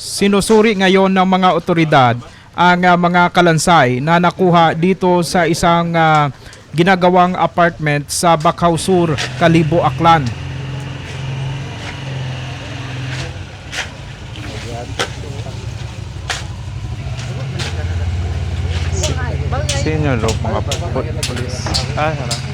Sinusuri ngayon ng mga otoridad ang ah, mga kalansay na nakuha dito sa isang ah, ginagawang apartment sa Bakaw Sur, Kalibo, Aklan. Sino lo mga pulis? Ah, hala.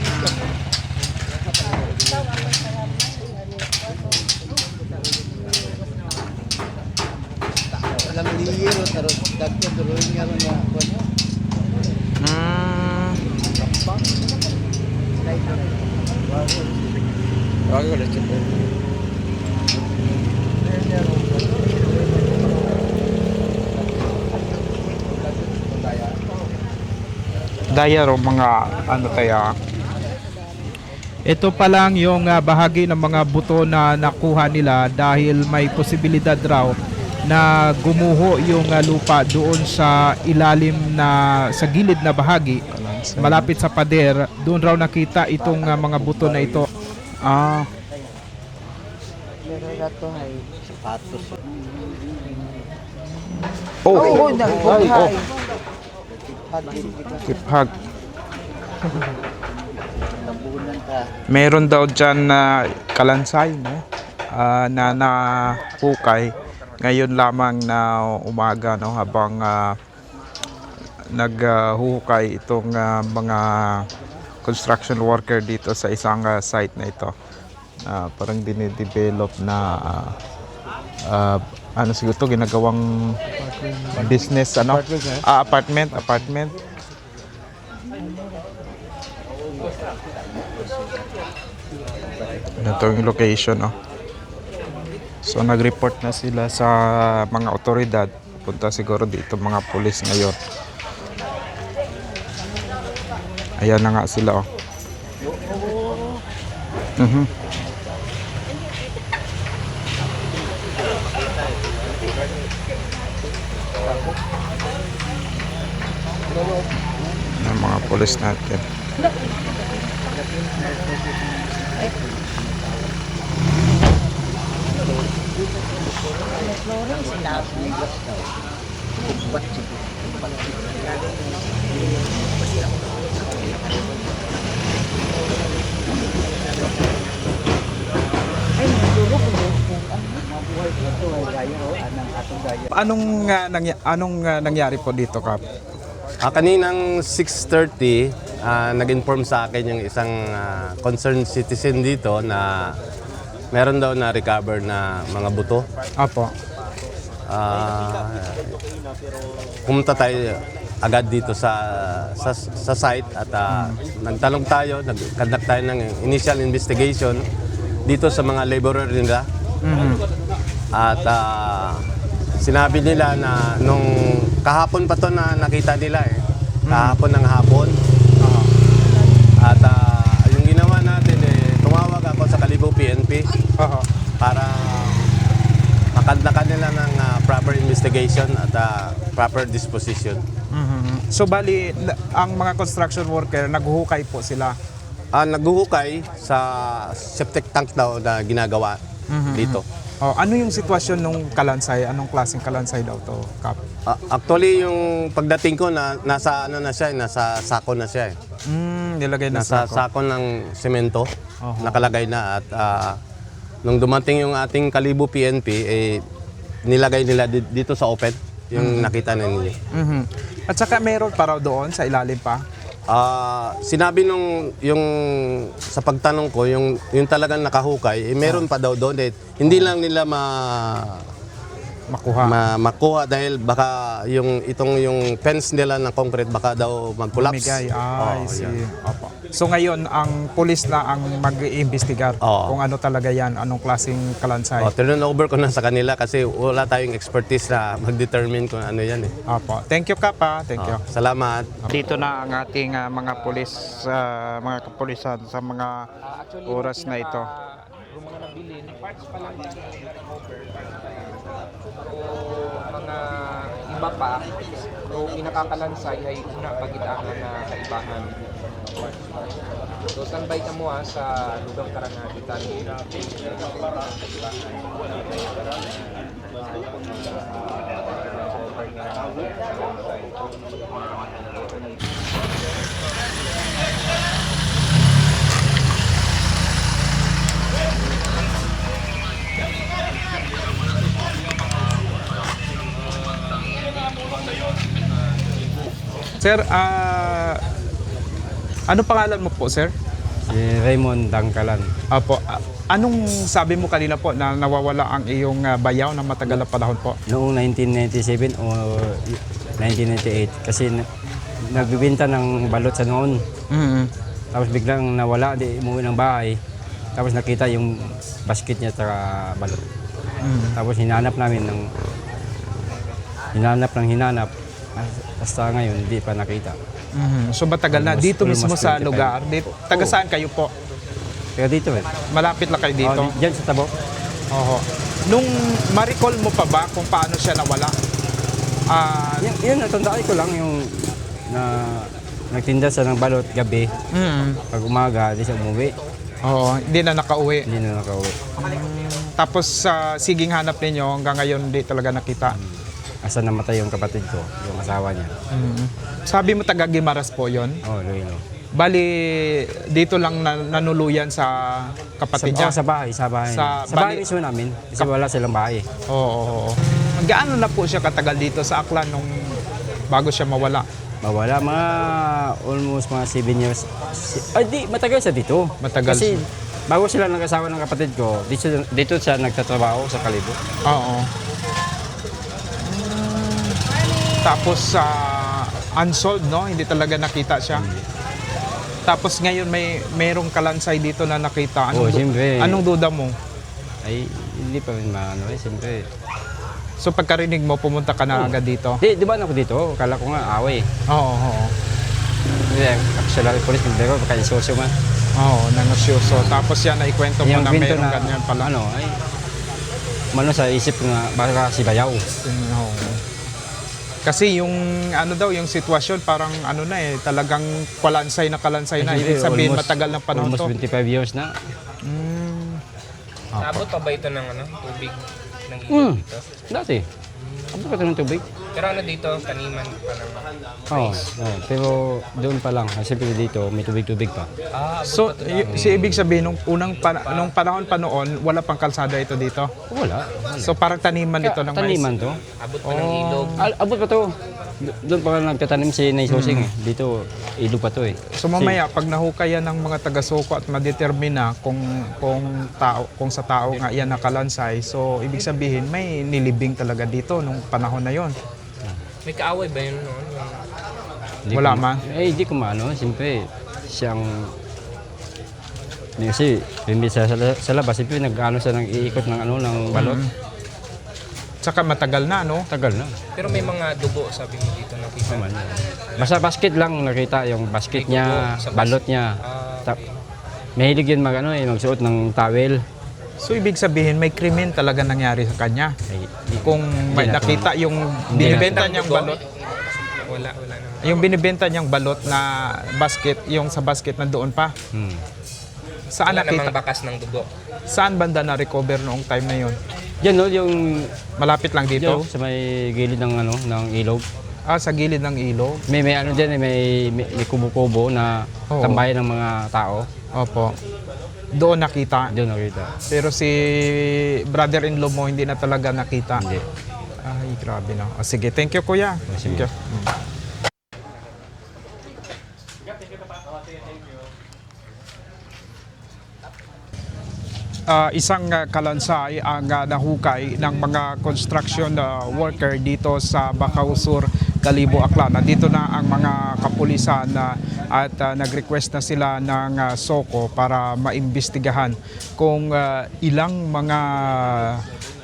Alam liyero taro dagko tuloy nga ron nga kuno. Hmm. Wag ko lang Daya ro mga ano kaya? Ito pa lang yung ah, bahagi ng mga buto na nakuha nila dahil may posibilidad raw na gumuho yung ah, lupa doon sa ilalim na sa gilid na bahagi malapit sa pader doon raw nakita itong ah, mga buto na ito Ah, Meron na to hay sapatos. oh, Oh, oh. Nabunan ka. Meron daw dyan na kalansay, no? Ah, na napukay ngayon lamang na umaga, no? Habang ah, naghuhukay itong ah, mga construction worker dito sa isang ah, site na ito. Ah, parang dinidevelop na ah, ah, ano siguro to ginagawang business ano ah, apartment apartment ito yung location oh. So nag-report na sila sa mga otoridad punta siguro dito mga pulis ngayon ayan na nga sila oh Mhm. ng mga pulis natin. Anong ah, nangya- anong ah, nangyari po dito kap? Ah, kaninang 6.30, ah, nag-inform sa akin yung isang ah, concerned citizen dito na meron daw na recover na mga buto. Apo Ah, pumunta tayo agad dito sa sa, sa site at ah, nagtanong tayo, nag-conduct tayo ng initial investigation dito sa mga laborer nila. At ah, sinabi nila na nung kahapon pa to na nakita nila eh. Kahapon ng hapon. At ah, yung ginawa natin eh, tumawag ako sa Kalibo Aha. para makandakan nila ng ah, proper investigation at ah, proper disposition. Mhm. So bali ang mga construction worker naghuhukay po sila. Ah, naghuhukay sa septic tank daw na ginagawa dito. Oh, ano yung sitwasyon nung kalansay? Anong klaseng kalansay daw to, Kap? Ah, actually, yung pagdating ko, na, nasa ano na siya, eh, nasa sako na siya. eh. Mm, nilagay na Nasa sa sako ng semento, nakalagay na. At ah, nung dumating yung ating Kalibo PNP, eh, nilagay nila di- dito sa open, yung nakita na ninyo. Mhm. At saka meron pa raw doon sa ilalim pa. Ah, sinabi nung yung sa pagtanong ko yung yung talagang nakahukay, eh, meron pa daw doon eh, hindi lang nila ma, Makuha. ma- makuha dahil baka yung itong yung fence nila ng concrete baka daw mag-collapse. Bumigay. Ah, I see. Opo. So ngayon, ang pulis na ang mag-iimbestigar Oo. kung ano talaga yan, anong klaseng kalansay. Oh, turn over ko na sa kanila kasi wala tayong expertise na mag-determine kung ano yan eh. Opo. Thank you, Kap. ah. Thank you. Oh, salamat. Dito na ang ating ah, mga pulis, ah, mga kapulisan sa mga oras na ito. Yung mga nabilin, parts pa lang yan recover. mga iba pa, so pinakakalansay ay una pagitangan na kaibahan. So standby ka mo ha sa lugang karangagitan. Sir, ah ano pangalan mo po, sir? Si Raymond Dangkalan. Apo, anong sabi mo kanina po na nawawala ang iyong ah, bayaw na matagal na panahon po? Noong 1997 o 1998 kasi na, nagbibenta ng balot sa noon. Mm-hmm. Tapos biglang nawala, di umuwi ng bahay. Tapos nakita yung basket niya sa balot. Tapos hinanap namin ng hinanap ng hinanap. Hasta ngayon, hindi pa nakita. Mhm. So matagal na dito mismo sa 25. lugar. Dito, taga saan kayo po? Kaya dito eh. Malapit lang kayo dito. Oh, di- dyan sa tabo. Oho. Nung ma-recall mo pa ba kung paano siya nawala? Ah, Yan, yan natandaan ko lang yung na nagtinda siya ng balot gabi. mm, Pag umaga, di siya umuwi. Oo, hindi na nakauwi. Hindi na nakauwi. Tapos sa siging hanap ninyo hanggang ngayon hindi talaga nakita. Asa namatay yung kapatid ko, yung asawa niya. Mm. Sabi mo taga Gimaras po 'yon. Oh, Luino. Bali dito lang na, nanuluyan sa kapatid Sa, niya. oh, sa bahay, sa bahay. Sa Sa, bahay mismo namin. Kasi wala silang bahay. Oo, oo, oo. Gaano na po siya katagal dito sa Aklan nung bago siya mawala? Mawala mga almost mga 7 years. Ay, di, matagal siya dito. Matagal Kasi siya. bago sila nag-asawa ng kapatid ko, dito, dito siya nagtatrabaho sa Kalibo. Oo. Mm, Tapos sa unsolved, no? Hindi talaga nakita siya. Tapos ngayon may merong kalansay dito na nakita. Oo, Anong, du- siyempre. anong duda mo? Ay, hindi pa rin maano eh, siyempre. So pagkarinig mo, pumunta ka na agad dito? Di, di ba ako dito? Kala ko nga away. Oo, oo. Hindi, actually, police nagbiro, baka isosyo man. Oo, nangosyoso. Tapos yan, naikwento mo na kwento merong ganyan pala. Ano, ay, mano sa isip ko nga, baka si Bayaw. Mm, Oo. Kasi yung ano daw, yung sitwasyon parang ano na eh, talagang kalansay na kalansay na. Ibig sabihin Almost- matagal ng panahon Almost to. 25 years na. Mm. Naabot pa ba ito ng ano, tubig ng ilog dito? Dati. Ano ka ng tubig? Pero ano dito, taniman pa ng Oo, oo. pero doon pa lang. Kasi dito, may tubig-tubig pa. Ah, So, y- si ibig sabihin, nung unang pana- nung panahon pa noon, wala pang kalsada ito dito. Wala. So, parang taniman ito ng mais. Taniman to. abot pa ng ilog. Al abot pa to. Do- Doon pa lang nagtatanim si Nay Sosing eh. Dito, ilog pa to eh. So mamaya pag nahukayan ng mga taga-Soko at madetermina kung kung tao kung sa tao nga yan nakalansay, so ibig sabihin may nilibing talaga dito nung panahon na yon. May kaaway ba yun noon? Hindi Wala ko, man. Eh, hindi ko maano. Siyempre, siyang... Hindi kasi, hindi sa, sa, sa labas, siyempre nag-ano siya ng iikot ng ano, ng balot. Tsaka matagal na no. Tagal na. Pero may mga dugo, sabi mo dito nakita. Naman. Basta basket lang nakita yung basket May niya, sa balot niya. Ah, Ta- mahilig yun mag, ano, eh, magsuot ng towel. So ibig sabihin may krimen talaga nangyari sa kanya. Ay, di- Kung may na- nakita yung binibenta niyang dugo? balot, wala, wala naman. yung binibenta niyang balot na basket, yung sa basket na doon pa. Hmm. Saan Wala namang nakita? bakas ng dugo. Saan banda na recover noong time na yon? Yan no, yung Malapit lang dito. dito sa may gilid ng ano, ng ilog. Ah, sa gilid ng ilog. May may ano diyan, eh, may may, may kubo-kubo na Oo. tambayan ng mga tao. Opo. Doon nakita. Doon nakita. Pero si brother-in-law mo hindi na talaga nakita. Hindi. Ay, grabe na. O, sige, thank you kuya. Thank you. Ah, isang ah, kalansay ang ah, nahukay ng mga construction ah, worker dito sa Bacau Sur, Kalibo, Aklan. Nandito na ang mga kapulisan na at ah, nag-request na sila ng ah, SOCO para maimbestigahan kung ah, ilang mga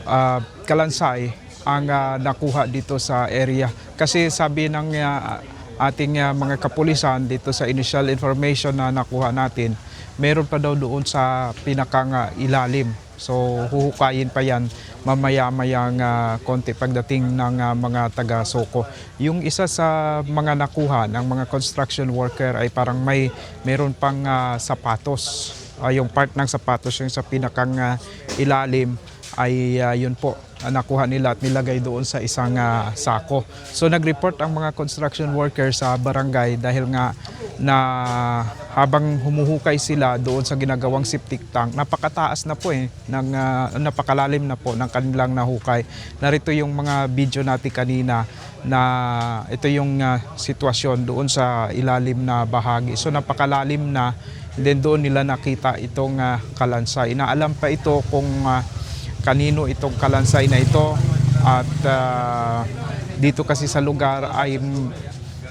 ah, kalansay ang ah, nakuha dito sa area. Kasi sabi ng ah, ating ah, mga kapulisan dito sa initial information na nakuha natin, meron pa daw doon sa pinakang ilalim. So huhukayin pa yan mamaya-mayang ah, konti pagdating ng ah, mga taga-soko. Yung isa sa mga nakuha ng mga construction worker ay parang may meron pang ah, sapatos. Ah, yung part ng sapatos yung sa pinakang ah, ilalim ay ah, yun po nakuha nila at nilagay doon sa isang ah, sako. So nag-report ang mga construction workers sa barangay dahil nga na habang humuhukay sila doon sa ginagawang septic tank, napakataas na po eh, ng, ah, napakalalim na po ng kanilang nahukay. Narito yung mga video natin kanina na ito yung ah, sitwasyon doon sa ilalim na bahagi. So napakalalim na then doon nila nakita itong ah, kalansay. Inaalam pa ito kung ah, kanino itong kalansay na ito at ah, dito kasi sa lugar ay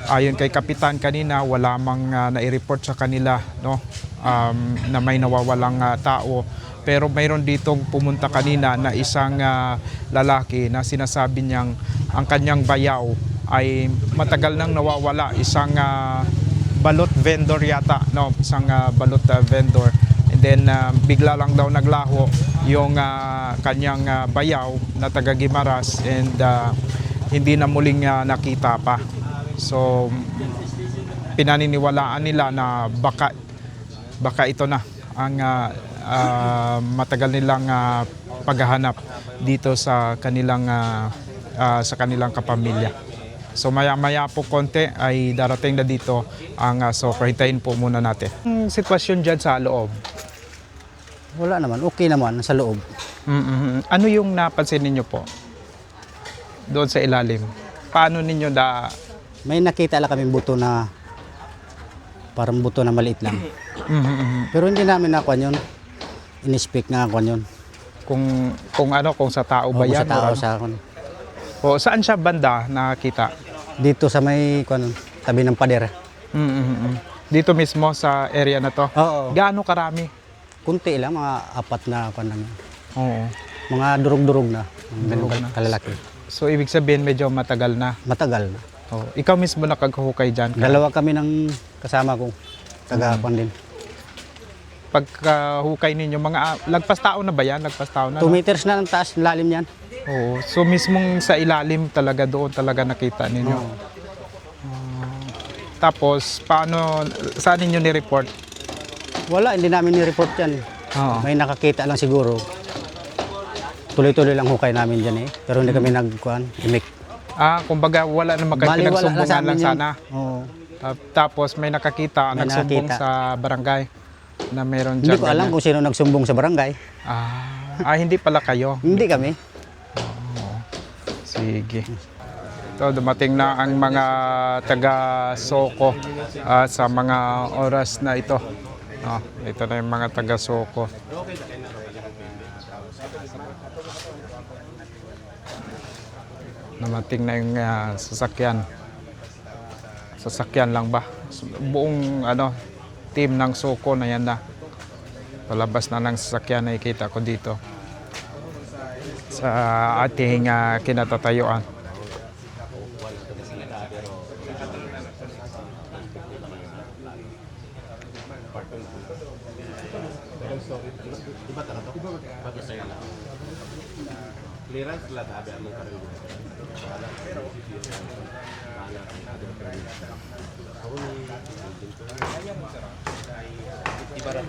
ayon kay kapitan kanina wala mang ah, nai-report sa kanila no? Um, na may nawawalang ah, tao. Pero mayroon ditong pumunta kanina na isang ah, lalaki na sinasabi niyang ang kanyang bayaw ay matagal nang nawawala. Isang ah, balot vendor yata no? Isang ah, balot ah, vendor. And then ah, bigla lang daw naglaho yung ah, kanyang ah, bayaw na taga Gimaras and ah, hindi na muling ah, nakita pa so pinaniniwalaan nila na baka baka ito na ang ah, ah, matagal nilang ah, paghahanap dito sa kanilang ah, ah, sa kanilang kapamilya. So maya-maya po konti ay darating na dito ang uh, soccer. Hintayin po muna natin. Ang sitwasyon dyan sa loob. Wala naman, okay naman sa loob. mm Ano yung napansin ninyo po? Doon sa ilalim. Paano ninyo da... May nakita lang kami buto na parang buto na maliit lang. Pero hindi namin nakuha yun. In-speak nga ako yun. Kung, kung ano, kung sa tao ba O, yan? sa tao ano? sa akin. O, saan siya banda nakita? Dito sa may kuwan, tabi ng pader. mm Dito mismo sa area na to. Oo. Gaano karami? Kunti lang, mga apat na kuwan lang. Oo. Mga durog-durog na. Mga ganun Durog na. kalalaki. So ibig sabihin medyo matagal na. Matagal na. Oh, ikaw mismo nakaghuhukay dyan. Dalawa kami ng kasama ko. Taga Mm. din. Pagkahukay ninyo, mga lagpas tao na ba yan? Lagpas tao na? 2 no? meters na ang taas, lalim yan. Oo. So mismong sa ilalim talaga doon talaga nakita ninyo. Oo. Tapos paano saan ninyo ni-report? Wala, hindi namin ni-report yan. Oo. May nakakita lang siguro. Tuloy-tuloy lang hukay namin dyan eh. Pero hindi kami nagkuhan, imik. Ah, kumbaga wala kayo Bali, wala lang sa pinagsumbungan lang amin yun. sana. Oo. Ah, tapos may nakakita, May nagsumbong nakakita. sa barangay na meron Hindi dyan. ko alam ganyan. kung sino nagsumbong sa barangay. Ah, ah, hindi pala kayo. Hindi kami. Sige. So, dumating na ang mga taga Soko ah, sa mga oras na ito. Ah, ito na yung mga taga Soko. Dumating na yung ah, sasakyan. Sasakyan lang ba? Buong ano, team ng Soko na yan na. Palabas na ng sasakyan na ikita ko dito sa ating ah, kinatatayuan.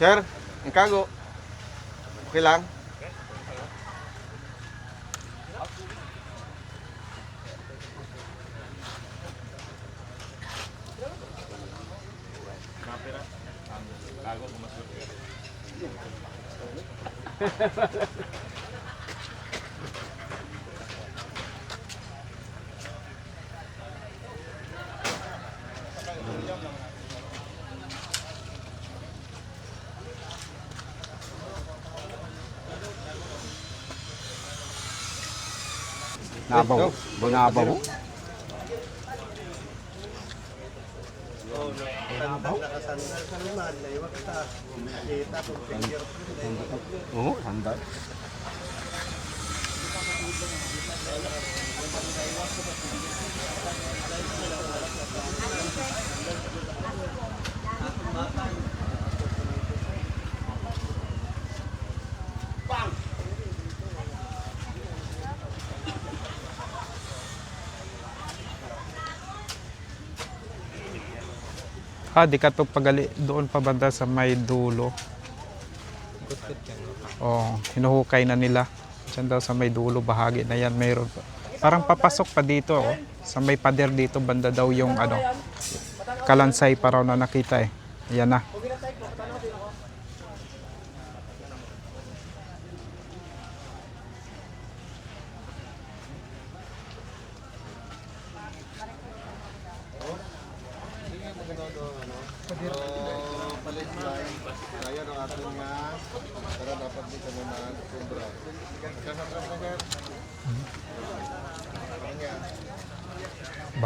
Sir, ang kago. Okay lang? Nabaw. Bunabaw. Oo, Ah, di ka pagali doon pa banda sa may dulo. Oh, hinuhukay na nila. Diyan daw sa may dulo bahagi na yan mayroon pa. Parang papasok pa dito oh. Sa may pader dito banda daw yung ano kalansay pa raw na nakita eh. Ayan na.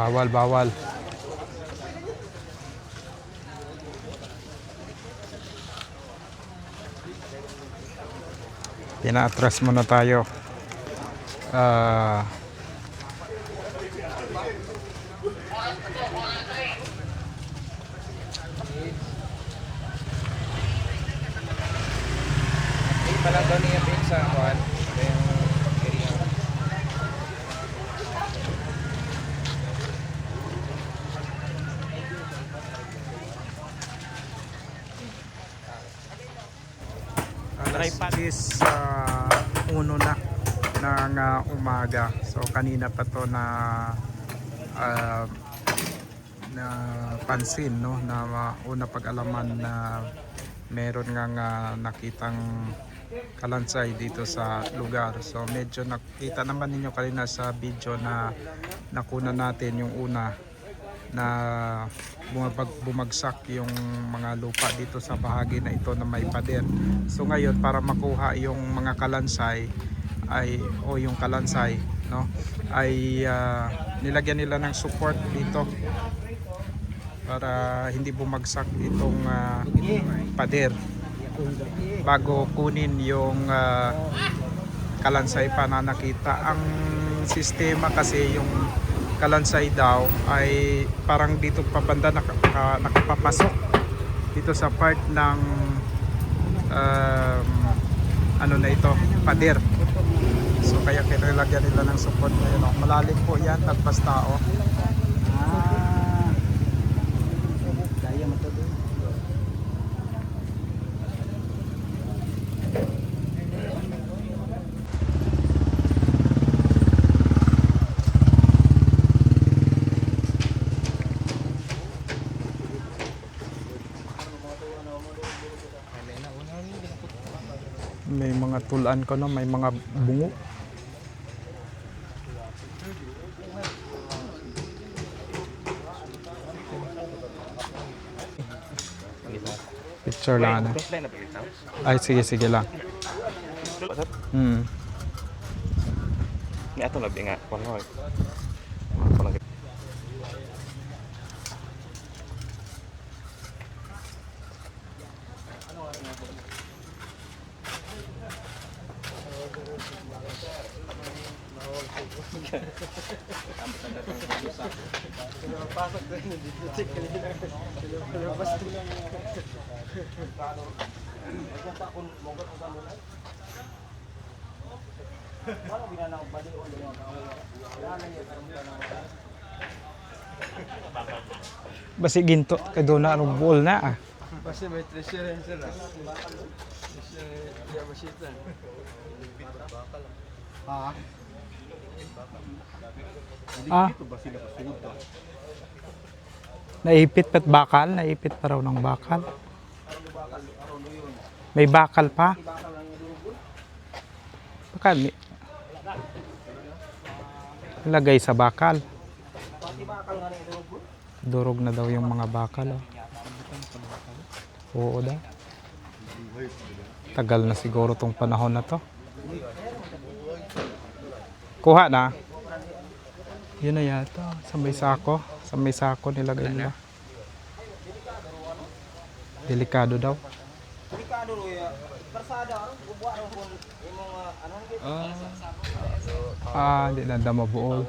Bawal, bawal. Pina-atras muna tayo. Ah... Hindi pa lang daw niya sa. Yung area. Alas is uh, uno na ng uh, umaga. So kanina pa to na uh, na pansin no na uh, una pag-alaman na meron nga nga nakitang kalansay dito sa lugar. So medyo nakita naman ninyo kanina sa video na nakuna natin yung una na bumabag, bumagsak yung mga lupa dito sa bahagi na ito na may pader. So ngayon para makuha yung mga kalansay ay o yung kalansay no ay ah, nilagyan nila ng support dito para hindi bumagsak itong ah, pader bago kunin yung ah, kalansay pa na nakita ang sistema kasi yung kalansay daw ay parang dito pabanda naka, naka- nakapapasok dito sa part ng um, ano na ito pader so kaya kinilagyan nila ng support ngayon oh. malalim po yan tagpas tao may tulan ko no may mga bungo picture lang ano ay sige sige lang hmm. Ni ato labi nga, kuno. Basi ginto kay do na anong buol na ah. Basta may treasure yan sir. ah. Di ba siya? Ah. Naipit pat bakal, naipit pa raw ng bakal. May bakal pa. Baka may... Lagay sa bakal. Durog na daw yung mga bakal. Oh. Oo daw. Tagal na siguro tong panahon na to. Kuha na. Yun na yata. Sa may sako. Sa may sako nilagay nila. Delikado daw. Ah, hindi na daw mabuol.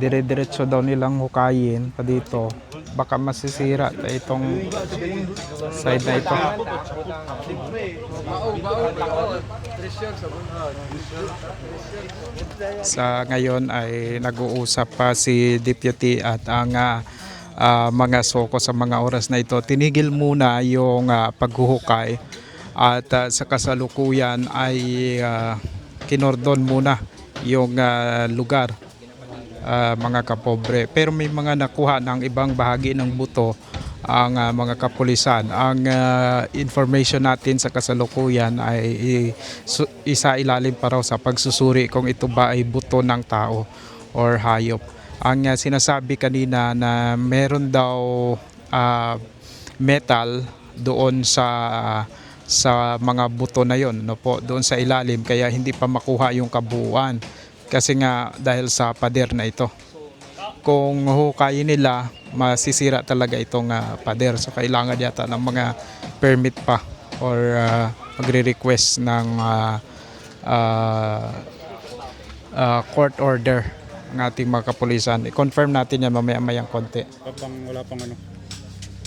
dire-diretso daw nilang hukayin pa dito. Baka masisira na itong side na ito. Sa ngayon ay nag-uusap pa si deputy at ang ah, ah, mga soko sa mga oras na ito. Tinigil muna yung ah, paghuhukay at ah, sa kasalukuyan ay ah, kinordon muna yung ah, lugar ah, mga kapobre. Pero may mga nakuha ng ibang bahagi ng buto ang ah, mga kapulisan. Ang ah, information natin sa kasalukuyan ay isa ilalim pa raw sa pagsusuri kung ito ba ay buto ng tao or hayop. Ang ah, sinasabi kanina na meron daw ah, metal doon sa sa mga buto na yon no po doon sa ilalim kaya hindi pa makuha yung kabuuan kasi nga dahil sa pader na ito kung hukayin nila masisira talaga itong ah, pader so kailangan yata ng mga permit pa or ah, magre-request ng ah, ah, ah, court order ng ating mga kapulisan i-confirm natin yan mamaya mayang konti Wala pang, wala pang ano,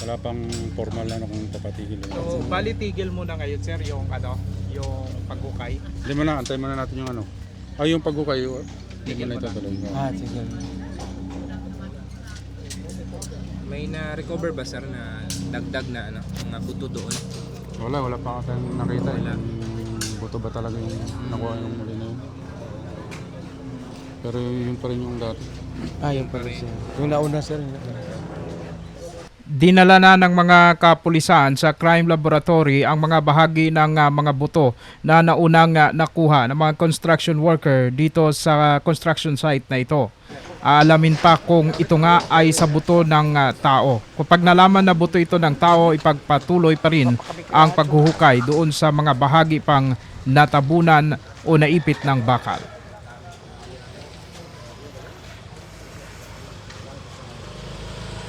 wala pang formal na ano kung papatigil. So, bali tigil muna ngayon sir yung ano, yung paghukay. Hindi mo na, antayin muna natin yung ano. Ay, yung pagkukay, hindi mo na itutuloy. Ah, sige. May na-recover ba sir na dagdag na ano, mga buto doon? Wala, wala pa ka tayong nakita. Wala. buto ba talaga yung nakuha yung muli na yun. Pero yun pa rin yung dati. Ah, yung pala siya. Yung nauna sir. Dinala na ng mga kapulisan sa crime laboratory ang mga bahagi ng ah, mga buto na naunang ah, nakuha ng mga construction worker dito sa construction site na ito. Aalamin pa kung ito nga ay sa buto ng ah, tao. Kapag nalaman na buto ito ng tao, ipagpatuloy pa rin ang paghuhukay doon sa mga bahagi pang natabunan o naipit ng bakal.